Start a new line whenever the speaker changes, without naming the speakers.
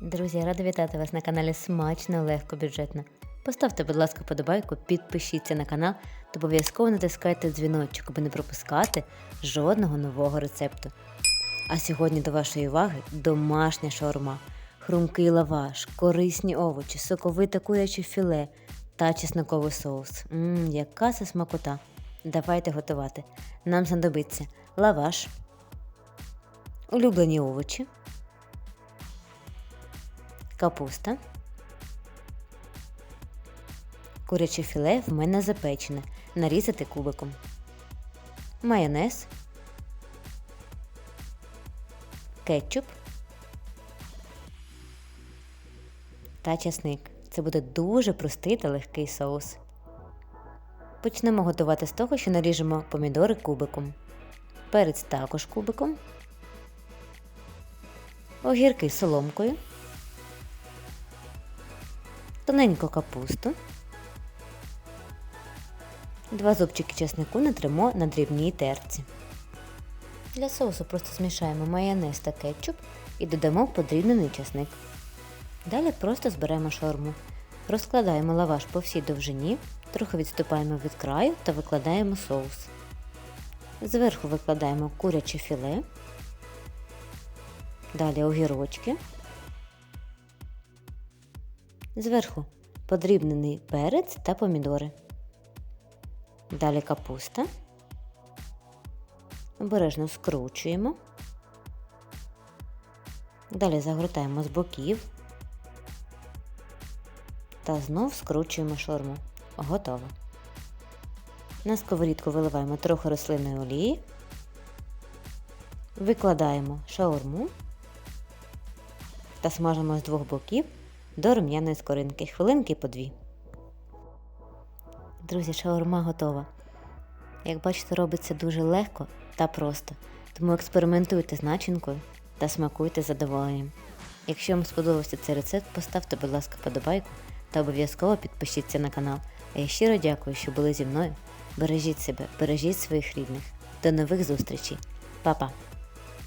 Друзі, рада вітати вас на каналі Смачно, легко, бюджетно. Поставте, будь ласка, подобайку, підпишіться на канал та обов'язково натискайте дзвіночок, аби не пропускати жодного нового рецепту. А сьогодні до вашої уваги домашня шаурма, хрумкий лаваш, корисні овочі, соковите куряче філе та чесноковий соус. Мм, яка це смакота! Давайте готувати. Нам знадобиться лаваш, улюблені овочі, капуста. Куряче філе в мене запечене. Нарізати кубиком. Майонез. Кетчуп. Та часник. Це буде дуже простий та легкий соус. Почнемо готувати з того, що наріжемо помідори кубиком. Перець також кубиком. Огірки соломкою. Тоненьку капусту. Два зубчики чеснику натримо на дрібній терці. Для соусу просто змішаємо майонез та кетчуп і додамо подрібнений чесник. Далі просто зберемо шаурму. Розкладаємо лаваш по всій довжині, трохи відступаємо від краю та викладаємо соус. Зверху викладаємо куряче філе, далі огірочки. Зверху подрібнений перець та помідори. Далі капуста. Обережно скручуємо. Далі загортаємо з боків. Та знов скручуємо шаурму. Готово. На сковорідку виливаємо трохи рослинної олії. Викладаємо шаурму та смажимо з двох боків до рум'яної скоринки. Хвилинки по дві. Друзі, шаурма готова. Як бачите, робиться дуже легко та просто, тому експериментуйте з начинкою та смакуйте з задоволенням. Якщо вам сподобався цей рецепт, поставте, будь ласка, подобайку та обов'язково підпишіться на канал. А я щиро дякую, що були зі мною. Бережіть себе, бережіть своїх рідних. До нових зустрічей. Па-па!